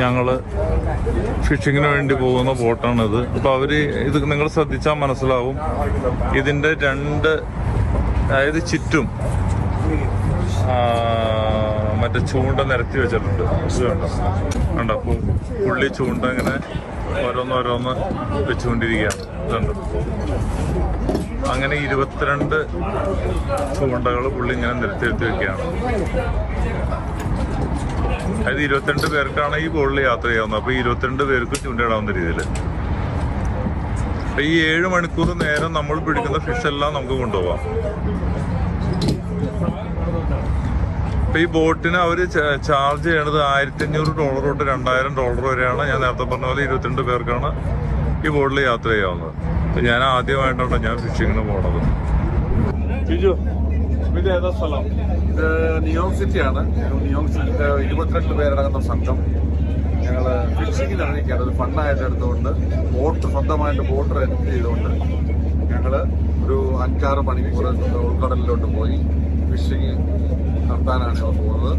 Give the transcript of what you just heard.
ഞങ്ങൾ ഫിഷിങ്ങിന് വേണ്ടി പോകുന്ന ബോട്ടാണിത്. അപ്പോൾ അവർ ഇത് നിങ്ങൾ ശ്രദ്ധിച്ചാൽ മനസ്സിലാവും. ഇതിന്റെ രണ്ട് അതായത് ചുറ്റും മറ്റേ ചൂണ്ട നിരത്തി വെച്ചിട്ടുണ്ട്. കണ്ടോ? പുള്ളി ചൂണ്ട ഇങ്ങനെ ഓരോന്നോരോന്ന് വെച്ചുകൊണ്ടിരിക്കുകയാണ്. ഇതുണ്ട് അങ്ങനെ ഇരുപത്തിരണ്ട് ചൂണ്ടകൾ പുള്ളി ഇങ്ങനെ നിരത്തി നിരത്തി വെക്കുകയാണ്. അതായത് ഇരുപത്തിരണ്ട് പേർക്കാണ് ഈ ബോളിൽ യാത്ര ചെയ്യാവുന്നത്. അപ്പൊ ഇരുപത്തിരണ്ട് പേർക്ക് ചൂണ്ടയിടാവുന്ന രീതിയിൽ. അപ്പൊ ഈ ഏഴ് മണിക്കൂർ നേരം നമ്മൾ പിടിക്കുന്ന ഫിഷ് എല്ലാം നമുക്ക് കൊണ്ടുപോകാം അപ്പൊ ഈ ബോട്ടിന് അവർ ചാർജ് ചെയ്യണത് ആയിരത്തി അഞ്ഞൂറ് ഡോളർ തൊട്ട് രണ്ടായിരം ഡോളർ വരെയാണ് ഞാൻ നേരത്തെ പറഞ്ഞ പോലെ ഇരുപത്തിരണ്ട് പേർക്കാണ് ഈ ബോട്ടിൽ യാത്ര ചെയ്യാവുന്നത്. അപ്പൊ ഞാൻ ആദ്യമായിട്ടാണ് ഞാൻ ഫിഷിങ്ങിന് പോണത്. ഏതാ സ്ഥലം? ഇത് ന്യൂയോർക്ക് സിറ്റിയാണ് ന്യൂയോർക്ക് സിറ്റിയിലെ ഇരുപത്തിരണ്ട് പേരടങ്ങുന്ന സംഘം. ഞങ്ങൾ ഫിഷിങ്ങിന് ഇറങ്ങിക്കാണ് ഒരു ഫണ്ടായിട്ട് എടുത്തുകൊണ്ട് ബോട്ട് സ്വന്തമായിട്ട് ബോട്ട് റെന്റ് ചെയ്തുകൊണ്ട് ഞങ്ങൾ ഒരു അഞ്ചാറ് മണിക്കൂർ ഉൾക്കടലിലോട്ട് പോയി ഫിഷിങ് നടത്താനാണ് ഞങ്ങൾ പോകുന്നത്.